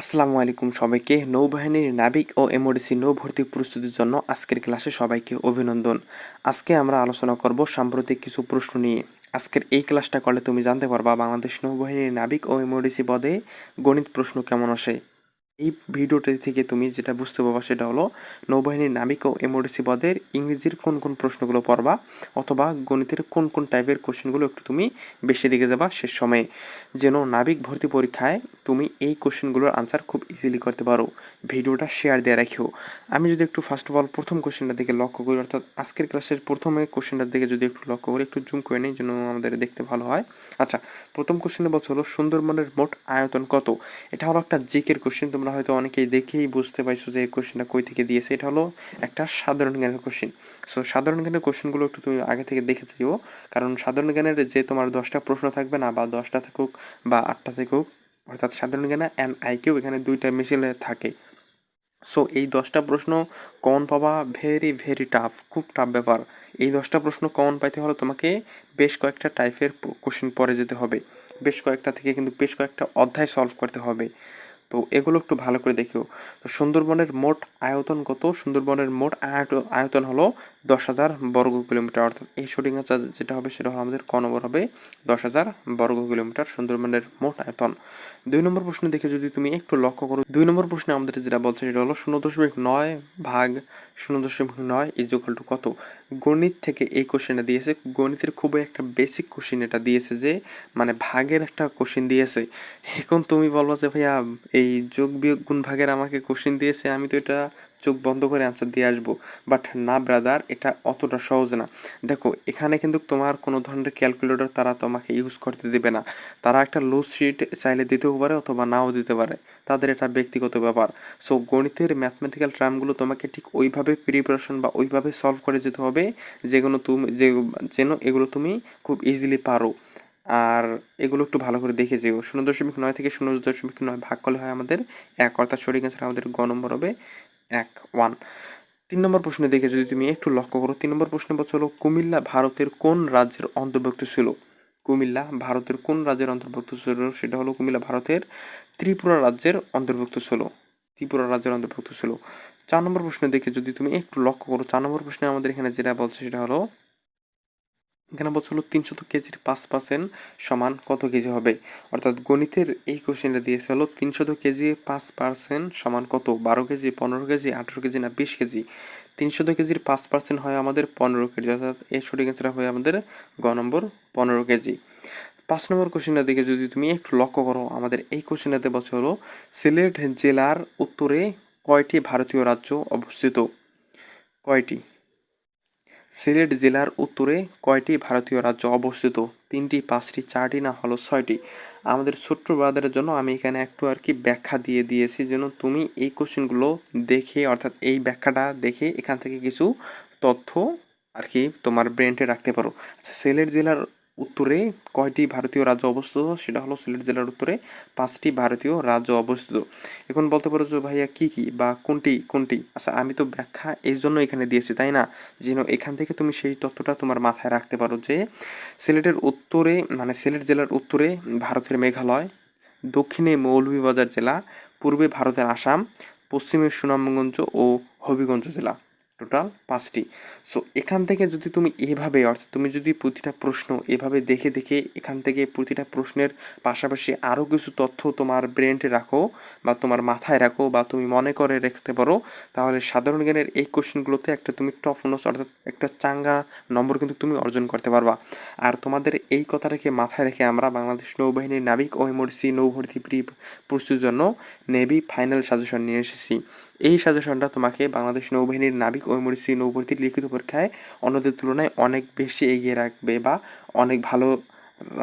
আসসালামু আলাইকুম সবাইকে। নৌবাহিনীর নাবিক ও এমওডিসি নৌ ভর্তি প্রস্তুতির জন্য আজকের ক্লাসে সবাইকে অভিনন্দন। আজকে আমরা আলোচনা করব সাম্প্রতিক কিছু প্রশ্ন নিয়ে। আজকের এই ক্লাসটা করলে তুমি জানতে পারবা বাংলাদেশ নৌবাহিনীর নাবিক ও এমওডিসি পদে গণিত প্রশ্ন কেমন আসে। এই ভিডিওটি থেকে তুমি যেটা বুঝতে পারবা সেটা হলো নৌবাহিনীর নাবিক ও এমওডিসি পদের ইংরেজির কোন কোন প্রশ্নগুলো পড়বা অথবা গণিতের কোন কোন টাইপের কোশ্চেনগুলো একটু তুমি বেশি দিকে যাবা শেষ সময়ে। যেন নাবিক ভর্তি পরীক্ষায় তুমি এই কোশ্চেনগুলোর আনসার খুব ইজিলি করতে পারো। ভিডিওটা শেয়ার দিয়ে রাখিও। আমি যদি একটু ফার্স্ট অফ অল প্রথম কোশ্চেনটার দিকে লক্ষ্য করি, অর্থাৎ আজকের ক্লাসের প্রথমে কোশ্চেনটার দিকে যদি একটু লক্ষ্য করি, একটু জুম করে নিই যেন আমাদের দেখতে ভালো হয়। আচ্ছা প্রথম কোশ্চেনের বছর হলো সুন্দরবনের মোট আয়তন কত? এটা হলো একটা জিকের কোশ্চেন তোমরা হয়তো অনেকেই দেখেই বুঝতে পাইছো যে এই কোশ্চেনটা কই থেকে দিয়েছে। এটা হলো একটা সাধারণ জ্ঞানের কোশ্চেন সো সাধারণ জ্ঞানের কোশ্চেনগুলো একটু তুমি আগে থেকে দেখে দিও কারণ সাধারণ জ্ঞানের যে তোমার দশটা প্রশ্ন থাকবে না, বা দশটা থাকুক, বা আটটা থাকুক, অর্থাৎ সাধারণ জ্ঞানে অ্যান্ড আইকিউ এখানে দুইটা মিছিলে থাকে। সো এই দশটা প্রশ্ন কমন পাওয়া ভেরি ভেরি টাফ খুব টাফ ব্যাপার। এই দশটা প্রশ্ন কমন পাইতে হলে তোমাকে বেশ কয়েকটা টাইপের কোশ্চেন পরে যেতে হবে। বেশ কয়েকটা থেকে কিন্তু বেশ কয়েকটা অধ্যায় সলভ করতে হবে। তো এগুলো একটু ভালো করে দেখিও। তো সুন্দরবনের মোট আয়তন কত? সুন্দরবনের মোট আয়ত- আয়তন হলো দশ হাজার বর্গ কিলোমিটার। অর্থাৎ এই সঠিক আনসার যেটা হবে সেটা হলো আমাদের ক নম্বর হবে দশ হাজার বর্গ কিলোমিটার সুন্দরবনের মোট আয়তন। দুই নম্বর প্রশ্ন দেখে যদি তুমি একটু লক্ষ্য করো, দুই নম্বর প্রশ্নে আমাদের যেটা বলছে সেটা হলো শূন্য দশমিক নয় ভাগ শূন্য দশমিক নয় ইজুকাল টু কত? গণিত থেকে এই কোশ্চেনটা দিয়েছে। গণিতের খুবই একটা বেসিক কোশ্চেন এটা দিয়েছে যে মানে ভাগের একটা কোশ্চেন দিয়েছে। এখন তুমি বলব যে, ভাইয়া, এই যোগ বিয়োগ গুণ ভাগের আমাকে কোশ্চেন দিয়েছে, আমি তো এটা চোখ বন্ধ করে অ্যান্সার দিয়ে আসব। বাট না ব্রাদার এটা অতটা সহজ না। দেখো, এখানে কিন্তু তোমার কোনো ধরনের ক্যালকুলেটর তারা তোমাকে ইউজ করতে দেবে না। তারা একটা লুজ শিট চাইলে দিতেও পারে অথবা নাও দিতে পারে। তাদের এটা ব্যক্তিগত ব্যাপার। সো গণিতের ম্যাথমেটিক্যাল টার্মগুলো তোমাকে ঠিক ওইভাবে প্রিপারেশন বা ওইভাবে সলভ করে যেতে হবে যেগুলো তুমি, যে, যেন এগুলো তুমি খুব ইজিলি পারো। আর এগুলো একটু ভালো করে দেখে যেও। শূন্য দশমিক নয় থেকে শূন্য দশমিক নয় ভাগ করলে হয় আমাদের এক। অর্থাৎ অ্যান্সার আমাদের গ নম্বর হবে এক ওয়ান তিন নম্বর প্রশ্ন দেখে যদি তুমি একটু লক্ষ্য করো, তিন নম্বর প্রশ্ন বলছে হলো, কুমিল্লা ভারতের কোন রাজ্যের অন্তর্ভুক্ত ছিল? কুমিল্লা ভারতের কোন রাজ্যের অন্তর্ভুক্ত ছিল? সেটা হলো, কুমিল্লা ভারতের ত্রিপুরা রাজ্যের অন্তর্ভুক্ত ছিল। ত্রিপুরা রাজ্যের অন্তর্ভুক্ত ছিল। চার নম্বর প্রশ্ন দেখে যদি তুমি একটু লক্ষ্য করো, চার নম্বর প্রশ্নে আমাদের এখানে যেটা বলছে, সেটা হলো এখানে বলছিল তিনশত কেজির পাঁচ পার্সেন্ট সমান কত কেজি হবে? অর্থাৎ গণিতের এই কোশ্চেনটা দিয়েছে হলো তিনশত কেজি পাঁচ পার্সেন্ট সমান কত? বারো কেজি, পনেরো কেজি, আঠেরো কেজি না বিশ কেজি? তিনশত কেজির পাঁচ পার্সেন্ট হয় আমাদের পনেরো কেজি, অর্থাৎ এই সঠিক অ্যান্সার হয় আমাদের গ নম্বর পনেরো কেজি। পাঁচ নম্বর কোশ্চেনটার দিকে যদি তুমি একটু লক্ষ্য করো, আমাদের এই কোশ্চেনটাতে বলছে হলো, সিলেট জেলার উত্তরে কয়টি ভারতীয় রাজ্য অবস্থিত? কয়টি? সিলেট জেলার উত্তরে কয়টি ভারতীয় রাজ্য অবস্থিত? তিনটি, পাঁচটি, চারটি না হলো ছয়টি? আমাদের ছোট্ট ব্রাদারের জন্য আমি এখানে একটু আর কি ব্যাখ্যা দিয়ে দিয়েছি যেন তুমি এই কোশ্চেনগুলো দেখে, অর্থাৎ এই ব্যাখ্যাটা দেখে এখান থেকে কিছু তথ্য আর কি তোমার ব্রেনটে রাখতে পারো। আচ্ছা সিলেট জেলার উত্তরে কয়টি ভারতীয় রাজ্য অবস্থিত? সেটা হলো সিলেট জেলার উত্তরে পাঁচটি ভারতীয় রাজ্য অবস্থিত। এখন বলতে পারো যে ভাইয়া কি কি বা কোনটি কোনটি? আচ্ছা আমি তো ব্যাখ্যা এই জন্য এখানে দিয়েছি, তাই না? যেন এখান থেকে তুমি সেই তথ্যটা তোমার মাথায় রাখতে পারো যে সিলেটের উত্তরে মানে সিলেট জেলার উত্তরে ভারতের মেঘালয়, দক্ষিণে মৌলভীবাজার জেলা, পূর্বে ভারতের আসাম, পশ্চিমে সুনামগঞ্জ ও হবিগঞ্জ জেলা। টোটাল পাঁচটি। সো এখান থেকে যদি তুমি এভাবে, অর্থাৎ তুমি যদি প্রতিটা প্রশ্ন এভাবে দেখে দেখে এখান থেকে প্রতিটা প্রশ্নের পাশাপাশি আরও কিছু তথ্য তোমার ব্রেনটে রাখো বা তোমার মাথায় রাখো বা তুমি মনে করে রাখতে পারো, তাহলে সাধারণ জ্ঞানের এই কোশ্চেনগুলোতে একটা তুমি টপ নোটস অর্থাৎ একটা চাঙ্গা নম্বর কিন্তু তুমি অর্জন করতে পারবা। আর তোমাদের এই কথা রেখে মাথায় রেখে আমরা বাংলাদেশ নৌবাহিনীর নাবিক ও এমআরসি নৌভর্তি প্রি প্রস্তুতির জন্য নেভি ফাইনাল সাজেশন নিয়ে এসেছি। এই সাজেশনটা তোমাকে বাংলাদেশ নৌবাহিনীর নাবিক ও মরিসি নৌভর্তির লিখিত পরীক্ষায় অন্যদের তুলনায় অনেক বেশি এগিয়ে রাখবে বা অনেক ভালো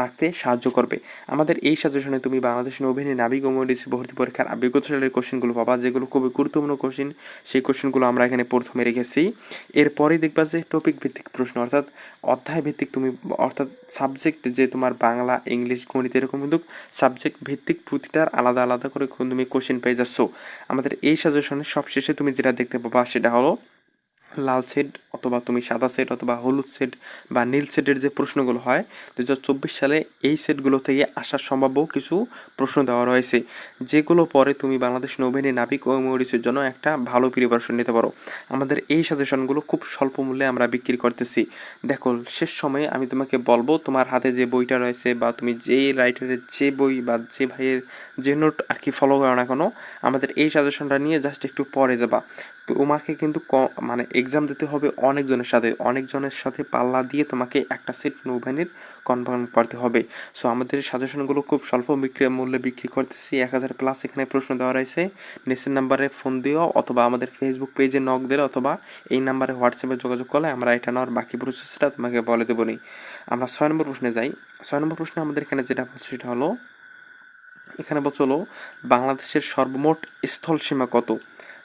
রাখতে সাহায্য করবে। আমাদের এই সাজেশনে তুমি বাংলাদেশ নৌবাহিনী নাবিক ও মডিসি ভর্তি পরীক্ষার বিগত সালের কোশ্চেনগুলো পাবা, যেগুলো খুবই গুরুত্বপূর্ণ কোশ্চেন। সেই কোশ্চেনগুলো আমরা এখানে প্রথমে রেখেছি। এরপরেই দেখবা যে টপিক ভিত্তিক প্রশ্ন, অর্থাৎ অধ্যায় ভিত্তিক তুমি, অর্থাৎ সাবজেক্ট যে তোমার বাংলা, ইংলিশ, গণিত এরকম কিন্তু সাবজেক্ট ভিত্তিক প্রতিটার আলাদা আলাদা করে তুমি কোশ্চেন পেয়ে যাচ্ছ। আমাদের এই সাজেশনে সবশেষে তুমি যেটা দেখতে পাবা সেটা হলো লাল সেট অথবা তুমি সাদা সেট অথবা হলুদ সেট বা নীল সেটের যে প্রশ্নগুলো হয় দু হাজার চব্বিশ সালে এই সেটগুলো থেকে আসার সম্ভাব্য কিছু প্রশ্ন দেওয়া রয়েছে। যেগুলো পরে তুমি বাংলাদেশ নৌবাহিনী নাবিক ও মরিচের জন্য একটা ভালো প্রিপারেশন নিতে পারো। আমাদের এই সাজেশনগুলো খুব স্বল্প মূল্যে আমরা বিক্রি করতেছি। দেখো, শেষ সময়ে আমি তোমাকে বলব, তোমার হাতে যে বইটা রয়েছে বা তুমি যে রাইটারের যে বই বা যে ভাইয়ের যে নোট আর কি ফলো করো না কেন, আমাদের এই সাজেশনটা নিয়ে জাস্ট একটু পরে যাবা। তোমাকে কিন্তু ক মানে এক্সাম দিতে হবে, অনেকজনের সাথে অনেকজনের সাথে পাল্লা দিয়ে তোমাকে একটা সিট নৌবাহিনীর কনফার্ম করতে হবে। সো আমাদের সাজেশনগুলো খুব স্বল্প বিক্রি, মূল্যে বিক্রি করতেছি। এক হাজার প্লাস এখানে প্রশ্ন দেওয়া রয়েছে। নিচের নাম্বারে ফোন দিও অথবা আমাদের ফেসবুক পেজে নক দিলে অথবা এই নাম্বারে হোয়াটসঅ্যাপে যোগাযোগ করলে আমরা এটা নেওয়ার বাকি প্রসেসটা তোমাকে বলে দেবো নি আমরা ছয় নম্বর প্রশ্নে যাই। ছয় নম্বর প্রশ্নে আমাদের এখানে যেটা বলছে সেটা হলো, এখানে বলছে হলো, বাংলাদেশের সর্বমোট স্থল সীমা কত?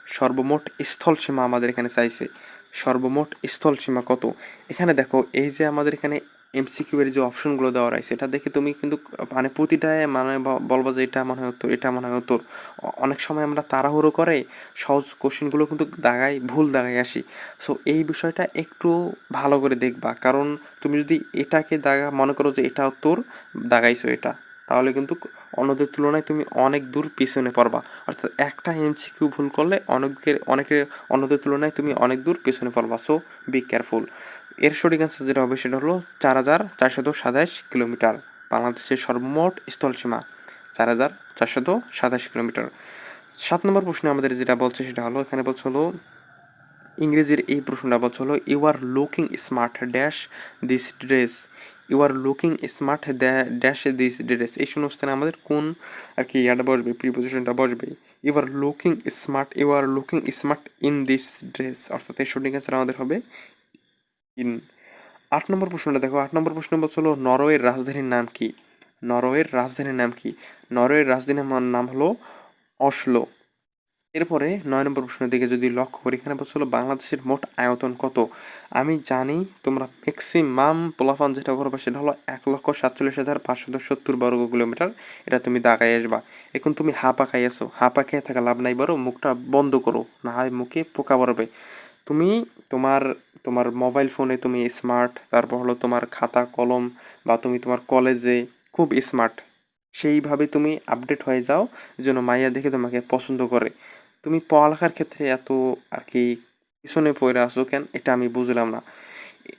সর্বমোট স্থল সীমা আমাদের এখানে চাইছে। সর্বমোট স্থল সীমা কত? এখানে দেখো, এই যে আমাদের এখানে এমসিকিউ এর যে অপশনগুলো দেওয়া রয়েছে, এটা দেখে তুমি কিন্তু মানে প্রতিটায় মানে বলব যে এটা মনে হয় উত্তর, এটা মনে হয় উত্তর। অনেক সময় আমরা তাড়াহুড়ো করে সহজ কোশ্চেনগুলো কিন্তু দাগাই, ভুল দাগাই আসি। সো এই বিষয়টা একটু ভালো করে দেখবা। কারণ তুমি যদি এটাকে দাগা, মনে করো যে এটা উত্তর, দাগাইছো এটা, তাহলে কিন্তু অন্যদের তুলনায় তুমি অনেক দূর পিছনে পড়বা। অর্থাৎ একটা এমসিকিউ ভুল করলে অনেকের অনেকের, অন্যদের তুলনায় তুমি অনেক দূর পিছনে পড়বা। সো বি কেয়ারফুল এর সঠিক অ্যান্সার যেটা হবে সেটা হলো চার হাজার চারশত সাতাশ কিলোমিটার। বাংলাদেশের সর্বমোট স্থলসীমা চার হাজার চারশত সাতাশ কিলোমিটার। সাত নম্বর প্রশ্নে আমাদের যেটা বলছে সেটা হলো, এখানে বলছে হলো, ইংরেজির এই প্রশ্নটা বলছে হলো you are looking smart dash this dress you are looking smart dash this dress এই শূন্যস্থানে আমাদের কোন আর কি ইয়াটা বসবে প্রিপোজিশনটা বসবে you are looking smart you are looking smart in this dress অর্থাৎ এই সঠিক অ্যান্সার আমাদের হবে ইন আট নম্বর প্রশ্নটা দেখো, আট নম্বর প্রশ্ন হলো, নরওয়ের রাজধানীর নাম কি? নরওয়ের রাজধানীর নাম কি? নরওয়ের রাজধানীর নাম হলো অসলো। এরপরে নয় নম্বর প্রশ্নের দিকে যদি লক্ষ্য করি, এখানে বলছিল বাংলাদেশের মোট আয়তন কত? আমি জানি তোমরা ম্যাক্সিমাম পোলাফান যেটা করবে সেটা হলো এক লক্ষ সাতচল্লিশ হাজার পাঁচশো সত্তর বর্গ কিলোমিটার। এটা তুমি দাগাই আসবা। এখন তুমি হাঁপা খাই আসো হাঁপা খেয়ে থাকা লাভ নাই বড় মুখটা বন্ধ করো, না হয় মুখে পোকা পড়বে। তুমি তোমার তোমার মোবাইল ফোনে তুমি স্মার্ট তারপর হলো তোমার খাতা, কলম, বা তুমি তোমার কলেজে খুব স্মার্ট সেইভাবে তুমি আপডেট হয়ে যাও, যেন মাইয়া দেখে তোমাকে পছন্দ করে। তুমি পড়ালেখার ক্ষেত্রে এত আর কি পিছনে পড়ে আসো কেন? এটা আমি বুঝলাম না।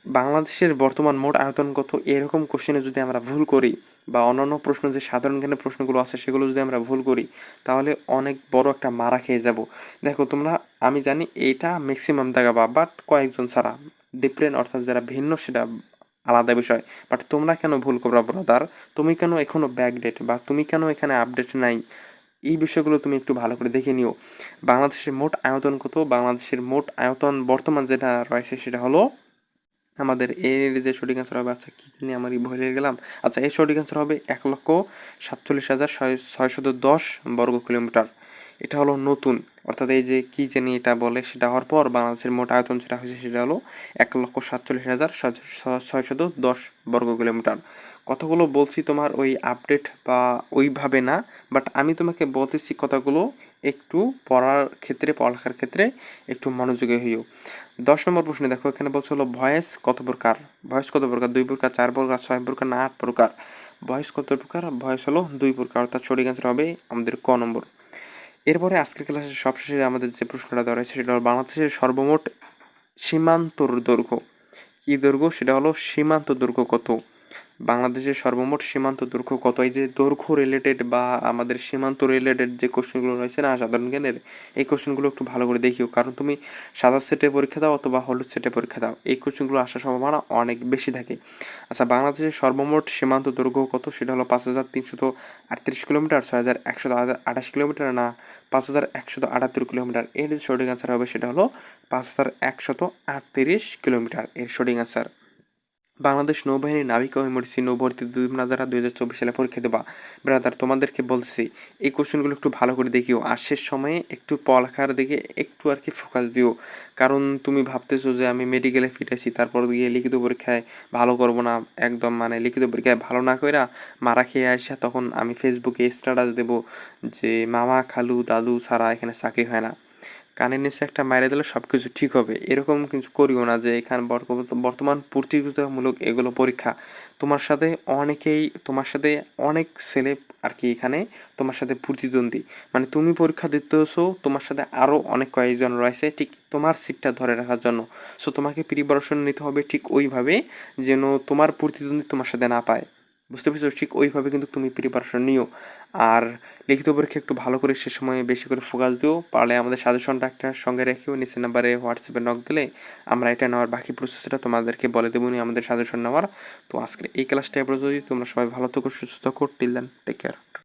বাংলাদেশের বর্তমান মোট আয়তন কত এরকম কোশ্চেনে যদি আমরা ভুল করি বা অন্যান্য প্রশ্ন যে সাধারণ জ্ঞানের প্রশ্নগুলো আছে সেগুলো যদি আমরা ভুল করি, তাহলে অনেক বড় একটা মারা খেয়ে যাব। দেখো, তোমরা, আমি জানি এইটা ম্যাক্সিমাম দেখাবা বাট কয়েকজন ছাড়া ডিফারেন্ট অর্থাৎ যারা ভিন্ন সেটা আলাদা বিষয়। বাট তোমরা কেন ভুল করবা ব্রাদার তুমি কেন এখনও ব্যাকডেট বা তুমি কেন এখানে আপডেট নাই? এই বিষয়গুলো তুমি একটু ভালো করে দেখে নিও। বাংলাদেশের মোট আয়তন কত? বাংলাদেশের মোট আয়তন বর্তমান যেটা রয়েছে সেটা হলো, আমাদের এর যে সঠিক অ্যান্সার হবে আচ্ছা কী জানি আমার ভয় লেগে গেলাম। আচ্ছা এর সঠিক অ্যান্সার হবে এক লক্ষ সাতচল্লিশ হাজার ছয়, ছয়শত দশ বর্গ কিলোমিটার। এটা হলো নতুন। অর্থাৎ এই যে কী জানি এটা বলে সেটা হওয়ার পর বাংলাদেশের মোট আয়তন যেটা হয়েছে সেটা হলো এক লক্ষ সাতচল্লিশ হাজার ছয়শত দশ বর্গ কিলোমিটার। কথাগুলো বলছি তোমার ওই আপডেট বা ওইভাবে না বাট আমি তোমাকে বলতেছি কথাগুলো একটু পড়ার ক্ষেত্রে, পড়ালেখার ক্ষেত্রে একটু মনোযোগী হইও। দশ নম্বর প্রশ্নে দেখো, এখানে বলছে হলো ভয়েস কত প্রকার? ভয়েস কত প্রকার? দুই প্রকার, চার প্রকার, ছয় প্রকার না আট প্রকার? ভয়েস কত প্রকার? ভয়েস হলো দুই প্রকার, অর্থাৎ সঠিক অ্যান্সার হবে আমাদের ক নম্বর। এরপরে আজকের ক্লাসের সবশেষে আমাদের যে প্রশ্নটা দেওয়া রয়েছে, সেটা হলো, বাংলাদেশের সর্বমোট সীমান্তর দৈর্ঘ্য কী দৈর্ঘ্য? সেটা হলো, সীমান্ত দৈর্ঘ্য কত? বাংলাদেশের সর্বমোট সীমান্ত দৈর্ঘ্য কত? এই যে দৈর্ঘ্য রিলেটেড বা আমাদের সীমান্ত রিলেটেড যে কোশ্চেনগুলো রয়েছে না, সাধারণ জ্ঞানের, এই কোশ্চেনগুলো একটু ভালো করে দেখিও। কারণ তুমি সাদা সেটে পরীক্ষা দাও অথবা হলুদ সেটে পরীক্ষা দাও, এই কোশ্চেনগুলো আসার সম্ভাবনা অনেক বেশি থাকে। আচ্ছা বাংলাদেশের সর্বমোট সীমান্ত দৈর্ঘ্য কত? সেটা হলো পাঁচ হাজার তিনশত আটত্রিশ কিলোমিটার, ছয় হাজার একশো আঠাশ কিলোমিটার না, পাঁচ হাজার একশত আটাত্তর কিলোমিটার। এর যে সঠিক অ্যান্সার হবে সেটা হলো পাঁচ হাজার একশত আটত্রিশ কিলোমিটার, এর সঠিক অ্যান্সার বাংলাদেশ নৌবাহিনী নাবিক ও এমার্জেন্সি নৌভর্তি যারা দুই হাজার চব্বিশ সালে পরীক্ষা দেবা। ব্রাদার, তোমাদেরকে বলছি এই কোশ্চেনগুলো একটু ভালো করে দেখিও, আর শেষ সময়ে একটু পড়ালেখার দিকে একটু আর কি ফোকাস দিও। কারণ তুমি ভাবতেছো যে আমি মেডিকেলে ফিট আছি, তারপর গিয়ে লিখিত পরীক্ষায় ভালো করব না, একদম মানে লিখিত পরীক্ষায় ভালো না কইরা মারা খেয়ে আসা, তখন আমি ফেসবুকে স্ট্যাটাস দেবো যে মামা, খালু, দাদু ছাড়া এখানে চাকরি হয় না। কানের নিচে একটা মাইরে দিলে সব কিছু ঠিক হবে। এরকম কিছু করিও না যে এখানে বর্তমান প্রতিযোগিতামূলক এগুলো পরীক্ষা। তোমার সাথে অনেকেই তোমার সাথে অনেক ছেলে আর কি এখানে তোমার সাথে প্রতিদ্বন্দ্বী। মানে তুমি পরীক্ষা দিতেছো, তোমার সাথে আরও অনেক কয়েকজন রয়েছে ঠিক তোমার সিটটা ধরে রাখার জন্য। সো তোমাকে প্রিপারেশন নিতে হবে ঠিক ওইভাবে যেন তোমার প্রতিদ্বন্দ্বী তোমার সাথে না পায়। বুঝতে পেরেছ? ঠিক ওইভাবে কিন্তু তুমি প্রিপারেশন নিও। আর লিখিত পরীক্ষা একটু ভালো করে সে সময় বেশি করে ফোকাস দিও। পারলে আমাদের সাজেশনটা একটা সঙ্গে রেখেও নিচে নাম্বারে হোয়াটসঅ্যাপে নক দিলে আমরা এটা নেওয়ার বাকি প্রসেসটা তোমাদেরকে বলে দেবো নি আমাদের সাজেশন নেওয়ার। তো আজকে এই ক্লাসটা এবার যদি তোমরা সবাই ভালো থাকো, সুস্থ থাকো। Till then take care